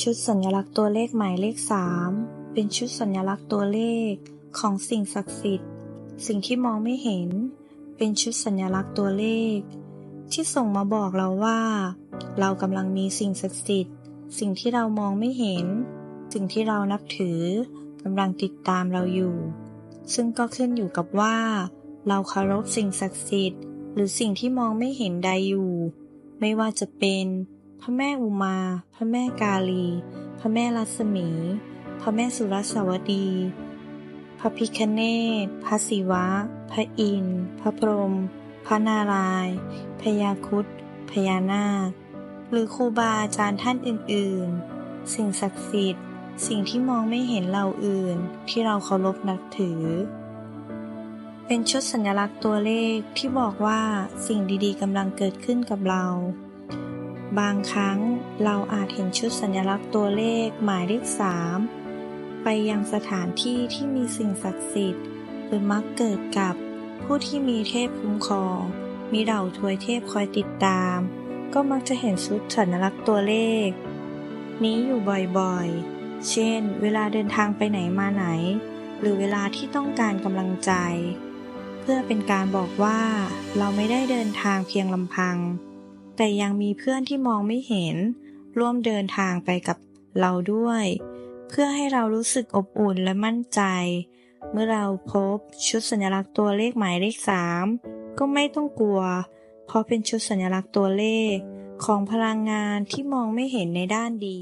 ชุดสัญลักษณ์ตัวเลขหมายเลข 3 เป็นชุดสัญลักษณ์ตัวเลขของสิ่งศักดิ์สิทธิ์ สิ่งที่มองไม่เห็น เป็นชุดสัญลักษณ์ตัวเลข ที่ส่งมาบอกเราว่า เรากำลังมีสิ่งศักดิ์สิทธิ์ สิ่งที่เรามองไม่เห็น สิ่งที่เรานับถือกำลังติดตามเราอยู่ ซึ่งก็ขึ้นอยู่กับว่า เราเคารพสิ่งศักดิ์สิทธิ์ หรือสิ่งที่มองไม่เห็นใดอยู่ ไม่ว่าจะเป็น พระแม่อุมา พระแม่กาลี พระแม่รัศมี พระแม่สุรสวดี พระพิคเนศพระศิวะ พระอินทร์ พระพรหม พระนารายณ์ พญาครุฑพญานาค หรือครูบาอาจารย์ท่านอื่น ๆ สิ่งศักดิ์สิทธิ์ สิ่งที่มองไม่เห็นเราอื่น ที่เราเคารพนับถือ เป็นชุดสัญลักษณ์ตัวเลขที่บอกว่าสิ่งดี ๆกำลังเกิดขึ้นกับเรา บางครั้งเราอาจเห็นชุดสัญลักษณ์ตัวเลขหมายเลขสามไปยังสถานที่ที่มีสิ่งศักดิ์สิทธิ์หรือมักเกิดกับผู้ที่มีเทพคุ้มครอง มีเหล่าทวยเทพคอยติดตาม ก็มักจะเห็นชุดสัญลักษณ์ตัวเลข นี้อยู่บ่อยๆ เช่น เวลาเดินทางไปไหนมาไหน หรือเวลาที่ต้องการกำลังใจ เพื่อเป็นการบอกว่าเราไม่ได้เดินทางเพียงลำพัง แต่ยังมีเพื่อนที่มองไม่เห็น ร่วมเดินทางไปกับเราด้วย เพื่อให้เรารู้สึกอบอุ่นและมั่นใจ เมื่อเราพบชุดสัญลักษณ์ตัวเลขหมายเลขสามก็ไม่ต้องกลัว เพราะเป็นชุดสัญลักษณ์ตัวเลขของพลังงานที่มองไม่เห็นในด้านดี